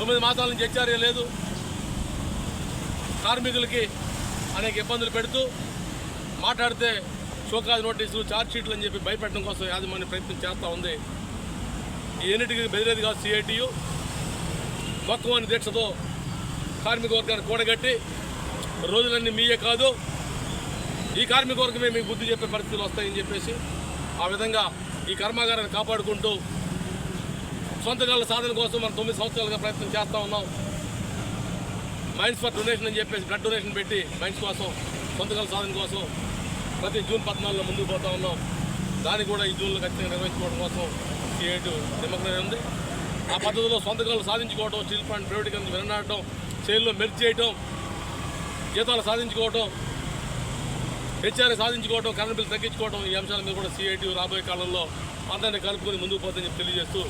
తొమ్మిది మాసాల నుంచి హెచ్ఆర్ఏ లేదు. కార్మికులకి అనేక ఇబ్బందులు పెడుతూ మాట్లాడితే షోకాజ్ నోటీసులు ఛార్జ్ షీట్లు అని చెప్పి భయపెట్టడం కోసం యాజమాన్య ప్రయత్నం చేస్తూ ఉంది. ఈ ఎన్నిటికి బెదిరేది కాదు సిఐటియు. మొక్కమని దీక్షతో కార్మిక వర్గాన్ని కూడగట్టి రోజులన్నీ మీయే కాదు ఈ కార్మిక వర్గమే మీకు బుద్ధి చెప్పే పరిస్థితులు వస్తాయని చెప్పేసి ఆ విధంగా ఈ కర్మాగారాన్ని కాపాడుకుంటూ సొంత గల సాధన కోసం మనం తొమ్మిది సంవత్సరాలుగా ప్రయత్నం చేస్తూ ఉన్నాం. మైండ్స్ ఫర్ డొనేషన్ అని చెప్పేసి బ్లడ్ డొనేషన్ పెట్టి మైండ్స్ కోసం సొంత గల సాధన కోసం ప్రతి జూన్ పద్నాలుగులో ముందుకు పోతా ఉన్నాం. దాన్ని కూడా ఈ జూన్లో ఖచ్చితంగా నిర్వహించుకోవడం కోసం సిఐటు నిమగ్నమై ఉంది. ఆ పద్ధతిలో సొంత గలు సాధించుకోవడం స్టీల్ ప్లాంట్ ప్రైవేటీకరణ విననాడటం చైల్లో మెర్జ్ చేయటం జీతాలు సాధించుకోవటం హెచ్ఆర్ఏ సాధించుకోవడం కరెంట్ బిల్లు తగ్గించుకోవడం ఈ అంశాల మీద కూడా సిఐటి రాబోయే కాలంలో అందరినీ కలుపుకొని ముందుకు పోతుందని తెలియజేస్తూ